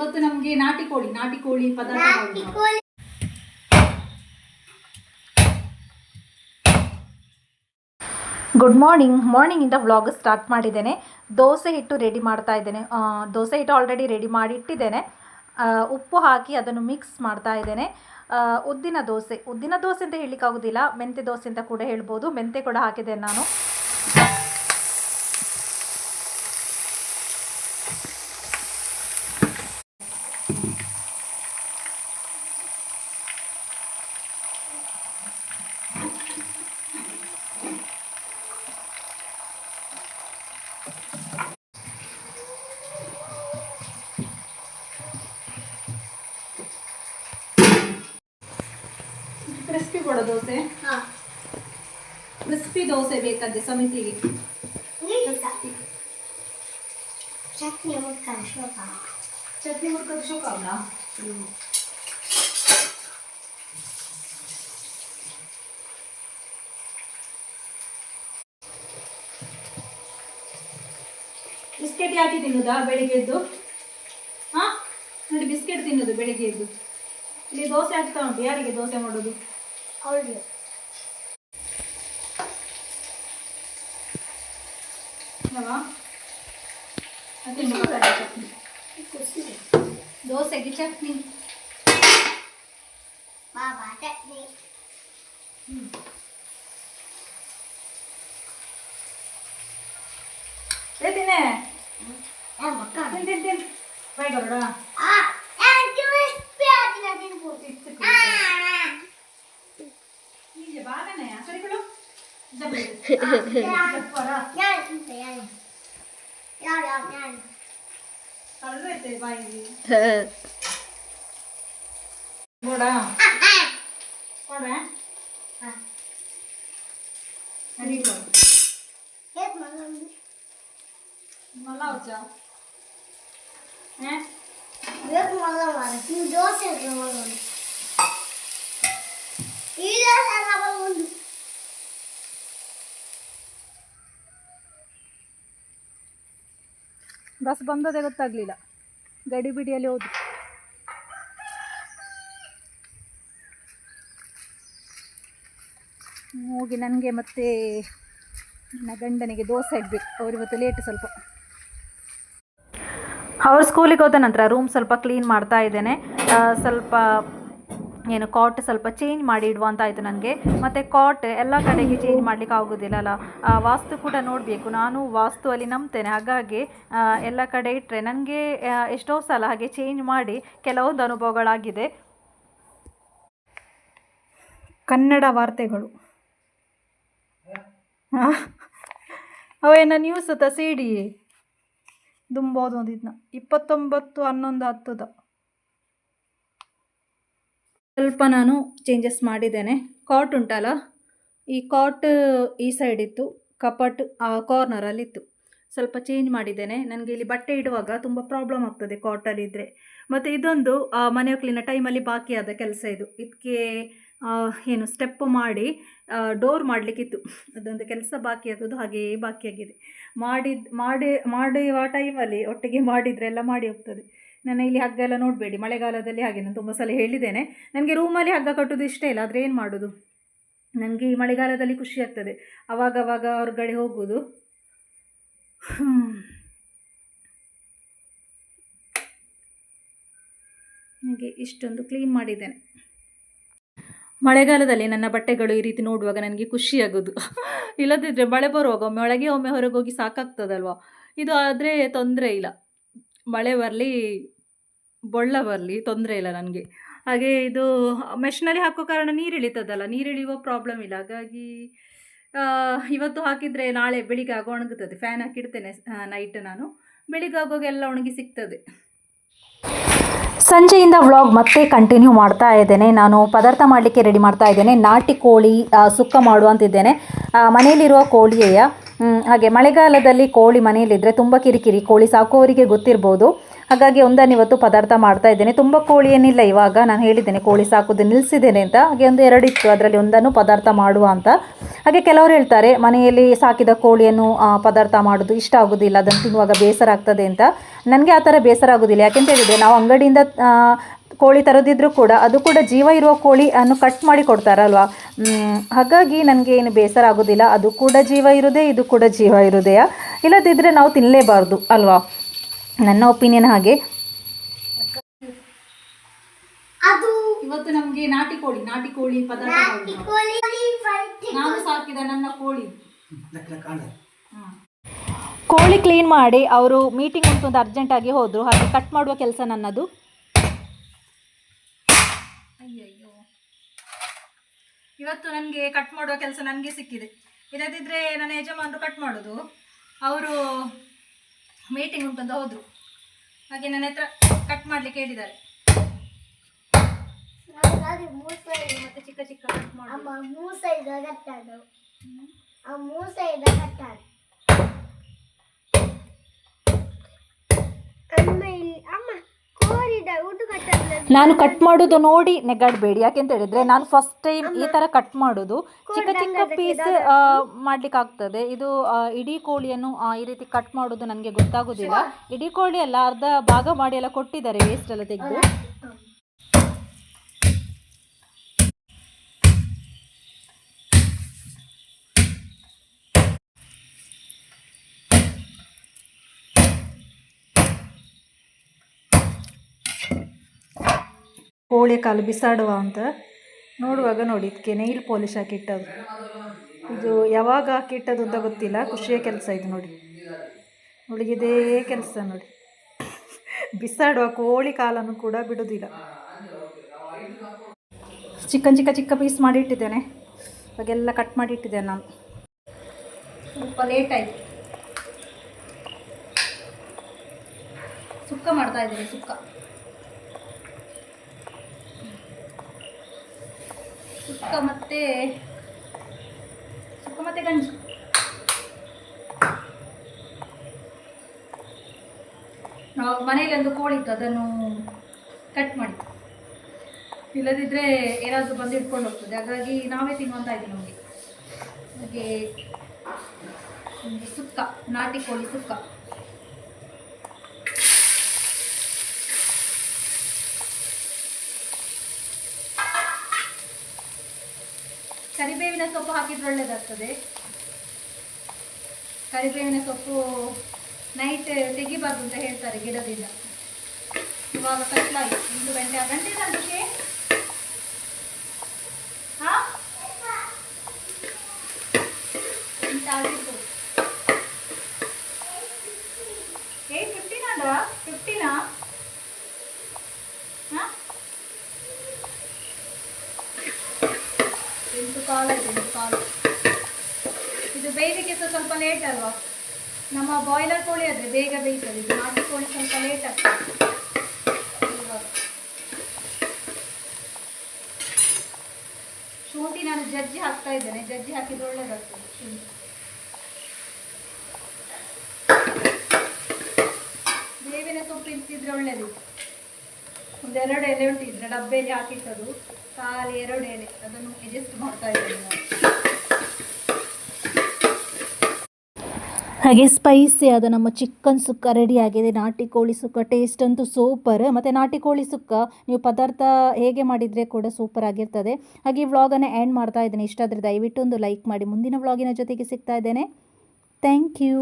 ಇವತ್ತು ನಮಗೆ ನಾಟಿ ಕೋಳಿ ನಾಟಿ ಕೋಳಿ ಪದಾರ್ಥ ಗುಡ್ ಮಾರ್ನಿಂಗ್ ಮಾರ್ನಿಂಗಿಂದ ವ್ಲಾಗ್ ಸ್ಟಾರ್ಟ್ ಮಾಡಿದ್ದೇನೆ. ದೋಸೆ ಹಿಟ್ಟು ರೆಡಿ ಮಾಡ್ತಾ ಇದ್ದೇನೆ. ದೋಸೆ ಹಿಟ್ಟು ಆಲ್ರೆಡಿ ರೆಡಿ ಮಾಡಿ ಇಟ್ಟಿದ್ದೇನೆ. ಉಪ್ಪು ಹಾಕಿ ಅದನ್ನು ಮಿಕ್ಸ್ ಮಾಡ್ತಾ ಇದ್ದೇನೆ. ಉದ್ದಿನ ದೋಸೆ. ಉದ್ದಿನ ದೋಸೆ ಅಂತ ಹೇಳಲಿಕ್ಕಾಗೋದಿಲ್ಲ. ಮೆಂತೆ ದೋಸೆ ಅಂತ ಕೂಡ ಹೇಳ್ಬೋದು. ಮೆಂತೆ ಕೂಡ ಹಾಕಿದ್ದೇನೆ ನಾನು. ದೋಸೆ? ಹಾ. ಕ್ರಿಸ್ಪಿ ದೋಸೆ ಬೇಕಂತೆ ಸಮಿತಿಗೆ. ಚಟ್ನಿ ಮುಟ್ಟ ಶೋಕ. ಚಟ್ನಿ ಮುರ್ಕೋದು ಶೋಕಾವಲ್ಲ ಬಿಸ್ಕೆಟ್ ಯಾಕೆ ತಿನ್ನುದಾ ಬೆಳಿಗ್ಗೆ ಎದ್ದು? ಹಾ? ನೋಡಿ ಬಿಸ್ಕೆಟ್ ತಿನ್ನುದು ಬೆಳಿಗ್ಗೆ ಎದ್ದು. ಇಲ್ಲಿ ದೋಸೆ ಆಗ್ತಾ ಉಂಟು ಯಾರಿಗೆ ದೋಸೆ ಮಾಡೋದು? ಹೌದು ಅಲ್ವಾ ಮತ್ತೆ ಮಸಾಲೆ ಚಟ್ನಿ ಕುಸಿದೆ ದೋಸೆಗೆ ಚಟ್ನಿ ಬಾಬಾ ಹೀಗೆ ಬಾಗನೆ ಆ ಕಡೆ ಬಿಡು ಜಬ್ಬು ಯಾ ಯಾ ತಿಂತೆ ಯಾ ಯಾ ಯಾ ಯಾ ಬಸ್ ಬಂದದೇ ಗೊತ್ತಾಗಲಿಲ್ಲ ಗಡಿ ಬಿಡಿಯಲ್ಲಿ ಹೋಗಿ ನನಗೆ ಮತ್ತೆ ನನ್ನ ಗಂಡನಿಗೆ ದೋಸೆ ಇಡಬೇಕು. ಅವ್ರು ಇವತ್ತು ಲೇಟ್ ಸ್ವಲ್ಪ. ಅವ್ರ ಸ್ಕೂಲಿಗೆ ಹೋದ ನಂತರ ರೂಮ್ ಸ್ವಲ್ಪ ಕ್ಲೀನ್ ಮಾಡ್ತಾ ಇದ್ದೇನೆ. ಸ್ವಲ್ಪ ಏನು ಕಾಟ್ ಸ್ವಲ್ಪ ಚೇಂಜ್ ಮಾಡಿ ಇಡುವ ಅಂತ ಆಯಿತು ನನಗೆ. ಮತ್ತು ಕಾಟ್ ಎಲ್ಲ ಕಡೆಗೆ ಚೇಂಜ್ ಮಾಡಲಿಕ್ಕೆ ಆಗೋದಿಲ್ಲ ಅಲ್ಲ? ವಾಸ್ತು ಕೂಡ ನೋಡಬೇಕು. ನಾನು ವಾಸ್ತುವಲ್ಲಿ ನಂಬ್ತೇನೆ. ಹಾಗಾಗಿ ಎಲ್ಲ ಕಡೆ ಇಟ್ಟರೆ ನನಗೆ ಎಷ್ಟೋ ಸಲ ಹಾಗೆ ಚೇಂಜ್ ಮಾಡಿ ಕೆಲವೊಂದು ಅನುಭವಗಳಾಗಿದೆ. ಕನ್ನಡ ವಾರ್ತೆಗಳು. ಅವೇನ ನ್ಯೂಸ್ ತ ಸಿ ಡಿ ದುಂಬೋದು ಒಂದಿದ್ನ ಇಪ್ಪತ್ತೊಂಬತ್ತು ಹನ್ನೊಂದು ಹತ್ತದ. ಸ್ವಲ್ಪ ನಾನು ಚೇಂಜಸ್ ಮಾಡಿದ್ದೇನೆ. ಕಾಟ್ ಉಂಟಲ್ಲ? ಈ ಕಾಟ್ ಈ ಸೈಡ್ ಇತ್ತು ಕಪಟ್ ಆ ಕಾರ್ನರಲ್ಲಿತ್ತು ಸ್ವಲ್ಪ ಚೇಂಜ್ ಮಾಡಿದ್ದೇನೆ. ನನಗೆ ಇಲ್ಲಿ ಬಟ್ಟೆ ಇಡುವಾಗ ತುಂಬ ಪ್ರಾಬ್ಲಮ್ ಆಗ್ತದೆ ಕಾಟಲ್ಲಿ ಇದ್ದರೆ ಮತ್ತು ಇದೊಂದು ಮನೆ ಒಕ್ಕಲಿನ ಟೈಮಲ್ಲಿ ಬಾಕಿಯಾದ ಕೆಲಸ ಇದು. ಇದಕ್ಕೆ ಏನು ಸ್ಟೆಪ್ ಮಾಡಿ ಡೋರ್ ಮಾಡಲಿಕ್ಕಿತ್ತು. ಅದೊಂದು ಕೆಲಸ ಬಾಕಿ ಆದದ್ದು ಹಾಗೆಯೇ ಬಾಕಿಯಾಗಿದೆ. ಮಾಡಿದ, ಮಾಡಿ, ಮಾಡುವ ಟೈಮಲ್ಲಿ ಒಟ್ಟಿಗೆ ಮಾಡಿದರೆ ಎಲ್ಲ ಮಾಡಿ ಹೋಗ್ತದೆ. ನನ್ನ ಇಲ್ಲಿ ಹಗ್ಗ ಎಲ್ಲ ನೋಡಬೇಡಿ. ಮಳೆಗಾಲದಲ್ಲಿ ಹಾಗೆ ನಾನು ತುಂಬ ಸಲ ಹೇಳಿದ್ದೇನೆ. ನನಗೆ ರೂಮಲ್ಲಿ ಹಗ್ಗ ಕಟ್ಟೋದು ಇಷ್ಟ ಇಲ್ಲ, ಆದರೆ ಏನು ಮಾಡೋದು? ನನಗೆ ಈ ಮಳೆಗಾಲದಲ್ಲಿ ಖುಷಿ ಆಗ್ತದೆ. ಅವಾಗವಾಗ ಹೊರಗಡೆ ಹೋಗೋದು. ನನಗೆ ಇಷ್ಟೊಂದು ಕ್ಲೀನ್ ಮಾಡಿದ್ದೇನೆ. ಮಳೆಗಾಲದಲ್ಲಿ ನನ್ನ ಬಟ್ಟೆಗಳು ಈ ರೀತಿ ನೋಡುವಾಗ ನನಗೆ ಖುಷಿಯಾಗೋದು ಇಲ್ಲದಿದ್ದರೆ ಮಳೆ ಬರುವಾಗ ಒಮ್ಮೆ ಒಳಗೆ ಒಮ್ಮೆ ಹೊರಗೆ ಹೋಗಿ ಸಾಕಾಗ್ತದಲ್ವ? ಇದು ಆದರೆ ತೊಂದರೆ ಇಲ್ಲ. ಮಳೆ ಬರಲಿ, ಬೊಳ್ಳ ಬರಲಿ, ತೊಂದರೆ ಇಲ್ಲ ನನಗೆ. ಹಾಗೆ ಇದು ಮೆಷಿನಲ್ಲಿ ಹಾಕೋ ಕಾರಣ ನೀರು ಇಳಿತದಲ್ಲ, ನೀರು ಇಳಿಯುವ ಪ್ರಾಬ್ಲಮ್ ಇಲ್ಲ. ಹಾಗಾಗಿ ಇವತ್ತು ಹಾಕಿದರೆ ನಾಳೆ ಬೆಳಿಗ್ಗೆ ಆಗೋ ಒಣಗುತ್ತದೆ. ಫ್ಯಾನ್ ಹಾಕಿಡ್ತೇನೆ ನೈಟ್ ನಾನು. ಬೆಳಿಗ್ಗೆ ಆಗುವಾಗ ಎಲ್ಲ ಒಣಗಿ ಸಿಗ್ತದೆ. ಸಂಜೆಯಿಂದ ವ್ಲಾಗ್ ಮತ್ತೆ ಕಂಟಿನ್ಯೂ ಮಾಡ್ತಾ ಇದ್ದೇನೆ. ನಾನು ಪದಾರ್ಥ ಮಾಡಲಿಕ್ಕೆ ರೆಡಿ ಮಾಡ್ತಾ ಇದ್ದೇನೆ. ನಾಟಿ ಕೋಳಿ ಸುಕ್ಕ ಮಾಡುವಂತಿದ್ದೇನೆ ಅಂತಿದ್ದೇನೆ. ಮನೆಯಲ್ಲಿರುವ ಕೋಳಿಯ ಹಾಗೆ ಮಳೆಗಾಲದಲ್ಲಿ ಕೋಳಿ ಮನೆಯಲ್ಲಿದ್ದರೆ ತುಂಬ ಕಿರಿಕಿರಿ, ಕೋಳಿ ಸಾಕುವವರಿಗೆ ಗೊತ್ತಿರ್ಬೋದು. ಹಾಗಾಗಿ ಒಂದನ್ನು ಇವತ್ತು ಪದಾರ್ಥ ಮಾಡ್ತಾ ಇದ್ದೇನೆ. ತುಂಬ ಕೋಳಿ ಏನಿಲ್ಲ ಇವಾಗ, ನಾನು ಹೇಳಿದ್ದೇನೆ ಕೋಳಿ ಸಾಕೋದು ನಿಲ್ಲಿಸಿದ್ದೇನೆ ಅಂತ. ಹಾಗೆ ಒಂದು ಎರಡಿತ್ತು ಅದರಲ್ಲಿ ಒಂದನ್ನು ಪದಾರ್ಥ ಮಾಡುವ ಅಂತ. ಹಾಗೆ ಕೆಲವರು ಹೇಳ್ತಾರೆ, ಮನೆಯಲ್ಲಿ ಸಾಕಿದ ಕೋಳಿಯನ್ನು ಪದಾರ್ಥ ಮಾಡೋದು ಇಷ್ಟ ಆಗೋದಿಲ್ಲ, ಅದನ್ನು ತಿನ್ನುವಾಗ ಬೇಸರ ಆಗ್ತದೆ ಅಂತ. ನನಗೆ ಆ ಥರ ಬೇಸರ ಆಗೋದಿಲ್ಲ. ಯಾಕೆಂತ ಹೇಳಿದರೆ, ನಾವು ಅಂಗಡಿಯಿಂದ ಕೋಳಿ ತರದಿದ್ರೂ ಕೂಡ ಅದು ಕೂಡ ಜೀವ ಇರುವ ಕೋಳಿ ಅನ್ನು ಕಟ್ ಮಾಡಿ ಕೊಡ್ತಾರಲ್ವಾ? ಹಾಗಾಗಿ ನನಗೆ ಏನು ಬೇಸರ ಆಗೋದಿಲ್ಲ. ಅದು ಕೂಡ ಜೀವ ಇರೋದೇ ಇದು ಕೂಡ ಜೀವ ಇರೋದೆಯಾ ಇಲ್ಲದಿದ್ದರೆ ನಾವು ತಿನ್ನಲೇಬಾರ್ದು ಅಲ್ವಾ? ನನ್ನ ಒಪಿನಿಯನ್ ಹಾಗೆ. ಅದು ಇವತ್ತು ನಮಗೆ ನಾಟಿ ಕೋಳಿ ನಾಟಿ ಕೋಳಿ ಪದಾರ್ಥ ಕೋಳಿ ನಾನು ಸಾಕಿದ ನನ್ನ ಕೋಳಿ. ಹಾ. ಕೋಳಿ ಕ್ಲೀನ್ ಮಾಡಿ ಅವರು ಮೀಟಿಂಗ್ ಅಂತ ಒಂದು ಅರ್ಜೆಂಟಾಗಿ ಹೋದರು. ಹಾಗೆ ಕಟ್ ಮಾಡುವ ಕೆಲಸ ನನ್ನದು. ಇವತ್ತು ನನಗೆ ಕಟ್ ಮಾಡುವ ಕೆಲಸ ನನಗೆ ಸಿಕ್ಕಿದೆ. ಇಲ್ಲದಿದ್ದರೆ ನನ್ನ ಯಜಮಾನರು ಕಟ್ ಮಾಡೋದು. ಅವರು ಮೀಟಿಂಗ್ ಉಂಟಂತ ಹೋದರು. ಹಾಗೆ ನನ್ನ ಹತ್ರ ಕಟ್ ಮಾಡಲಿಕ್ಕೆ ಹೇಳಿದ್ದಾರೆ. ಮತ್ತೆ ಚಿಕ್ಕ ಚಿಕ್ಕ ಕಟ್ ಮೂರು ಇದೆ ಕಟ್ಟಾಡು. ಆ ಮೂರು ಸೈಜ್ ಕಟ್ಟಾಡು. ನಾನು ಕಟ್ ಮಾಡೋದು ನೋಡಿ ನೆಗಾಡಬೇಡಿ ಯಾಕೆಂತ ಹೇಳಿದ್ರೆ ನಾನು ಫಸ್ಟ್ ಟೈಮ್ ಈ ಥರ ಕಟ್ ಮಾಡೋದು. ಚಿಕ್ಕ ಚಿಕ್ಕ ಪೀಸ್ ಮಾಡ್ಲಿಕ್ಕೆ ಆಗ್ತದೆ ಇದು ಇಡೀ ಕೋಳಿಯನ್ನು ಈ ರೀತಿ ಕಟ್ ಮಾಡೋದು ನನಗೆ ಗೊತ್ತಾಗೋದಿಲ್ಲ. ಇಡೀ ಕೋಳಿ ಎಲ್ಲ ಅರ್ಧ ಭಾಗ ಮಾಡಿ ಎಲ್ಲ ಕೊಟ್ಟಿದ್ದಾರೆ ವೇಸ್ಟ್ ಎಲ್ಲ ತೆಗೆದು. ಕೋಳಿ ಕಾಲು ಬಿಸಾಡುವ ಅಂತ ನೋಡುವಾಗ ನೋಡಿ, ಇದಕ್ಕೆ ನೈಲ್ ಪಾಲಿಶ್ ಹಾಕಿಟ್ಟದು ಇದು ಯಾವಾಗ ಹಾಕಿಟ್ಟದು ಅಂತ ಗೊತ್ತಿಲ್ಲ, ಖುಷಿಯ ಕೆಲಸ ಇದು ನೋಡಿ. ಇದೇ ಕೆಲಸ ನೋಡಿ. ಬಿಸಾಡುವ ಕೋಳಿ ಕಾಲನ್ನು ಕೂಡ ಬಿಡುವುದಿಲ್ಲ ಚಿಕ್ಕ ಚಿಕ್ಕ ಚಿಕ್ಕ ಪೀಸ್ ಮಾಡಿಟ್ಟಿದ್ದೇನೆ ಅವಾಗೆಲ್ಲ ಕಟ್ ಮಾಡಿ ಇಟ್ಟಿದ್ದೇನೆ ನಾನು. ಸ್ವಲ್ಪ ಲೇಟ್ ಆಯಿತು. ಸುಕ್ಕ ಮಾಡ್ತಾ ಇದ್ದೀನಿ, ಸುಕ್ಕ. ಸುಕ್ಕ ಮತ್ತೆ ಸುಕ್ಕ ಮತ್ತೆ ಗಂಜಿ. ನಾವು ಮನೆಯಲ್ಲಿ ಒಂದು ಕೋಳಿ ಇತ್ತು, ಅದನ್ನು ಕಟ್ ಮಾಡಿ. ಇಲ್ಲದಿದ್ದರೆ ಏನಾದರೂ ಬಂದು ಇಟ್ಕೊಂಡು ಹೋಗ್ತದೆ. ಹಾಗಾಗಿ ನಾವೇ ತಿನ್ನುವಂತ ಇದ್ದೀವಿ ನಮಗೆ. ಹಾಗೆ ಸುಕ್ಕ, ನಾಟಿ ಕೋಳಿ ಸುಕ್ಕ. ಕರಿಬೇವಿನ ಸೊಪ್ಪು ಹಾಕಿದ್ರೆ ಒಳ್ಳೇದಾಗ್ತದೆ. ಕರಿಬೇವಿನ ಸೊಪ್ಪು ನೈಟ್ ತೆಗಿಬಾರ್ದು ಅಂತ ಹೇಳ್ತಾರೆ ಗಿಡದಿಂದ. ಇವಾಗ ಕತ್ಲಾಗಿ ಒಂದು ಗಂಟೆ, ಆ ಗಂಟೆ ಅದಕ್ಕೆ ಹಾ ಆಗಿರ್ಬೋದು ಏಯ್ ಫಿಫ್ಟೀನ್ ಅಲ್ಲ ಫಿಫ್ಟೀನಾ ಹಾ ಎಂಟು ಕಾಲ ಇದೆ ಎಂಟು ಕಾಲ ಇದು ಬೇಯಲಿಕ್ಕೆ ಸಹ ಸ್ವಲ್ಪ ಲೇಟ್ ಅಲ್ವಾ? ನಮ್ಮ ಬಾಯ್ಲರ್ ಕೋಳಿ ಆದರೆ ಬೇಗ ಬೇಯ್ತದೆ, ಇದು ನಾಟಿ ಕೋಳಿ ಸ್ವಲ್ಪ ಲೇಟ್ ಆಗ್ತದೆ. ಶುಂಠಿ ನಾನು ಜಜ್ಜಿ ಹಾಕ್ತಾ ಇದ್ದೇನೆ, ಜಜ್ಜಿ ಹಾಕಿದ್ರೆ ಒಳ್ಳೇದಾಗ್ತದೆ ಶುಂಠಿ. ಬೇವಿನ ಸೊಪ್ಪು ಇರ್ತಿದ್ರೆ ಒಳ್ಳೇದು. ಒಂದೆರಡು ಎಲೆ ಉಂಟಿದ್ರೆ ಡಬ್ಬೆಯಲ್ಲಿ ಹಾಕಿಟ್ಟದು. ಖಾಲಿ ಎರಡು ಎಲೆ, ಅದನ್ನು ಅಡ್ಜಸ್ಟ್ ಮಾಡ್ತಾ ಇದ್ದೇನೆ ನಾನು. ಹಾಗೆ ಸ್ಪೈಸಿ ಆದ ನಮ್ಮ ಚಿಕನ್ ಸುಕ್ಕ ರೆಡಿ ಆಗಿದೆ. ನಾಟಿ ಕೋಳಿ ಸುಕ್ಕ ಟೇಸ್ಟ್ ಅಂತೂ ಸೂಪರ್ ಮತ್ತು ನಾಟಿ ಕೋಳಿ ಸುಕ್ಕ ನೀವು ಪದಾರ್ಥ ಹೇಗೆ ಮಾಡಿದರೆ ಕೂಡ ಸೂಪರ್ ಆಗಿರ್ತದೆ. ಹಾಗೆ ಈ ವ್ಲಾಗನ್ನು ಎಂಡ್ ಮಾಡ್ತಾ ಇದ್ದೇನೆ. ಇಷ್ಟ ಆದರೆ ದಯವಿಟ್ಟು ಒಂದು ಲೈಕ್ ಮಾಡಿ. ಮುಂದಿನ ವ್ಲಾಗಿನ ಜೊತೆಗೆ ಸಿಗ್ತಾ ಇದ್ದೇನೆ. Thank you